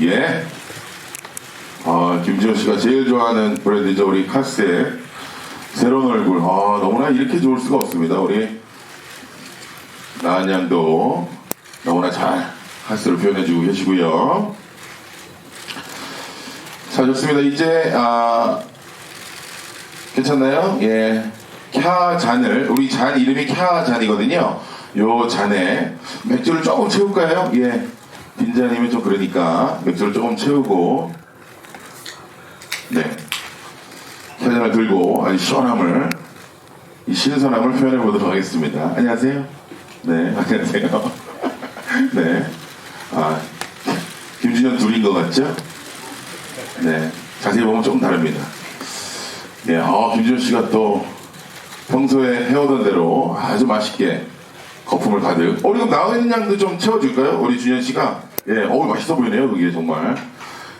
예. 아, 김지현 씨가 제일 좋아하는 브랜드죠. 우리 카스의 새로운 얼굴. 아, 너무나 이렇게 좋을 수가 없습니다. 우리 나은 양도 너무나 잘 카스를 표현해주고 계시고요. 자, 좋습니다. 이제, 아, 괜찮나요? 예. 캬 잔을, 우리 잔 이름이 캬 잔이거든요. 요 잔에 맥주를 조금 채울까요? 예. 빈잔이면 좀 그러니까 맥주를 조금 채우고, 네. 캬 잔을 들고 아주 시원함을, 이 신선함을 표현해 보도록 하겠습니다. 안녕하세요. 네, 안녕하세요. 네. 아, 김준현 둘인 것 같죠? 네. 자세히 보면 조금 다릅니다. 네, 아, 김준 씨가 또 평소에 해오던 대로 아주 맛있게 거품을 가득. 어, 그럼 나은 양도 좀 채워줄까요? 우리 준현 씨가. 예, 어우, 맛있어 보이네요, 그게 정말.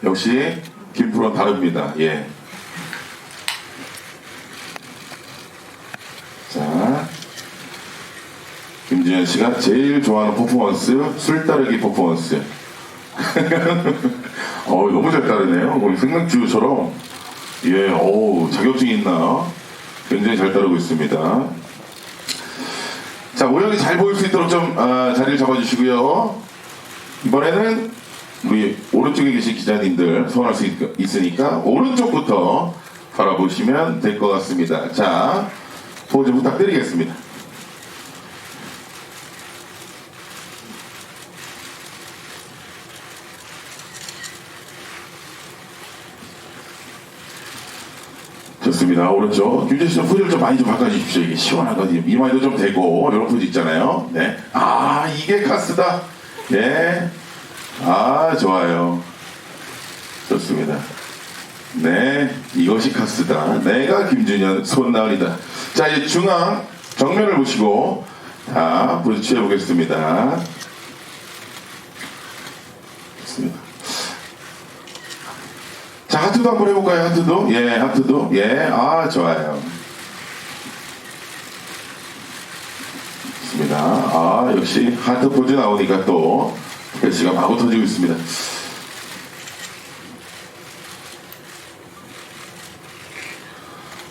역시 김프로는 다릅니다. 예. 자. 김준현 씨가 제일 좋아하는 퍼포먼스, 술 따르기 퍼포먼스. 어, 너무 잘 따르네요. 거의 생맥주처럼. 예, 어우, 자격증이 있나? 굉장히 잘 따르고 있습니다. 자, 모양이 잘 보일 수 있도록 좀 아, 자리를 잡아주시고요. 이번에는 우리 오른쪽에 계신 기자님들 소환할 수 있, 있으니까 오른쪽부터 바라보시면 될 것 같습니다. 자, 포즈 부탁드리겠습니다. 좋습니다. 오른쪽. 김재 씨좀 포즈를 좀 많이 좀 바꿔주십시오. 이게 시원하거든요. 이마에도 좀 대고, 이런 포즈 있잖아요. 네. 아, 이게 카스다. 네. 아, 좋아요. 좋습니다. 네. 이것이 카스다. 내가 김준현, 손나은이다. 자, 이제 중앙, 정면을 보시고, 자, 포즈 취해보겠습니다. 좋습니다. 자, 하트도 한번 해볼까요? 하트도? 예, 하트도? 예, 아, 좋아요. 좋습니다. 아, 역시 하트 포즈 나오니까 또, 배치가 마구 터지고 있습니다.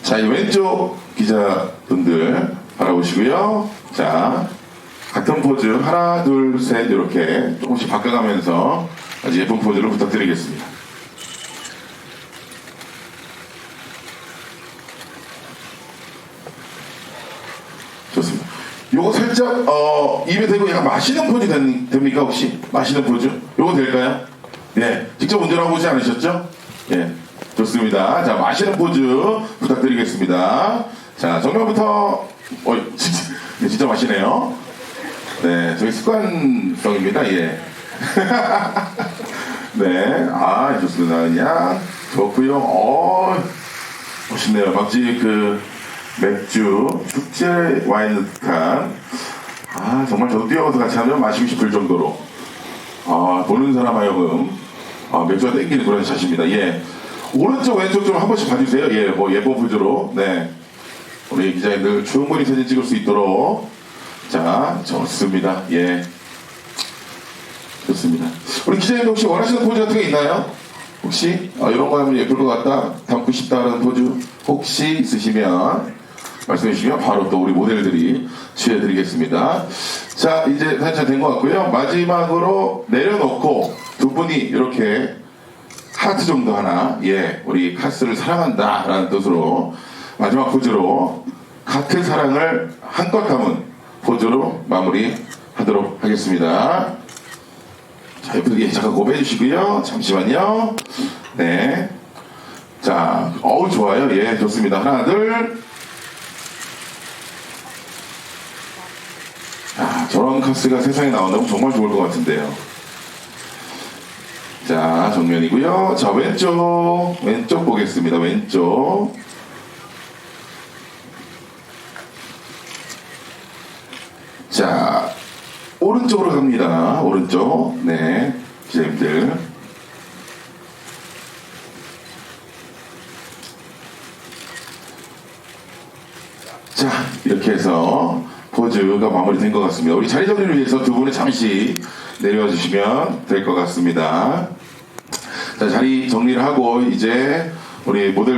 자, 이 왼쪽 기자분들 바라보시고요. 자, 같은 포즈 하나, 둘, 셋 이렇게 조금씩 바꿔가면서 아주 예쁜 포즈를 부탁드리겠습니다. 좋습니다. 요거 살짝 어, 입에 대고 약간 마시는 포즈 된- 됩니까 혹시? 마시는 포즈? 요거 될까요? 네. 직접 운전하고 오지 않으셨죠? 예. 좋습니다. 자, 마시는 포즈 부탁드리겠습니다. 자, 정면부터 어, 진짜, 네, 진짜 마시네요. 네, 저희 습관성입니다. 예. 네, 아, 좋습니다. 그냥 좋고요. 어, 멋있네요. 마치 그 맥주 축제 와인 듯한 아 정말 저도 뛰어가서 같이 하면 마시고 싶을 정도로. 아 보는 사람 하여금. 아, 맥주가 땡기는 그런 샷입니다. 예. 오른쪽 왼쪽 좀 한 번씩 봐주세요. 예 뭐 예쁜 포즈로. 네. 우리 기자님들 충분히 사진 찍을 수 있도록. 자 좋습니다. 예. 좋습니다. 우리 기자님 혹시 원하시는 포즈 같은 게 있나요? 혹시? 아, 이런 거 하면 예쁠 것 같다. 담고 싶다는 포즈 혹시 있으시면 말씀해 주시면 바로 또 우리 모델들이 취해드리겠습니다. 자 이제 살짝 된것 같고요. 마지막으로 내려놓고 두 분이 이렇게 하트 정도 하나 예 우리 카스를 사랑한다 라는 뜻으로 마지막 포즈로 카트 사랑을 한껏 담은 포즈로 마무리 하도록 하겠습니다. 자, 예쁘게 잠깐 고배해 주시고요. 잠시만요. 네. 자, 어우, 좋아요. 예, 좋습니다. 하나, 둘. 아, 저런 카스가 세상에 나온다면 정말 좋을 것 같은데요. 자, 정면이고요. 자, 왼쪽. 왼쪽 보겠습니다. 왼쪽. 자, 오른쪽으로 갑니다. 오른쪽. 네. 기자님들. 자, 이렇게 해서 포즈가 마무리된 것 같습니다. 우리 자리 정리를 위해서 두 분은 잠시 내려와 주시면 될 것 같습니다. 자, 자리 정리를 하고 이제 우리 모델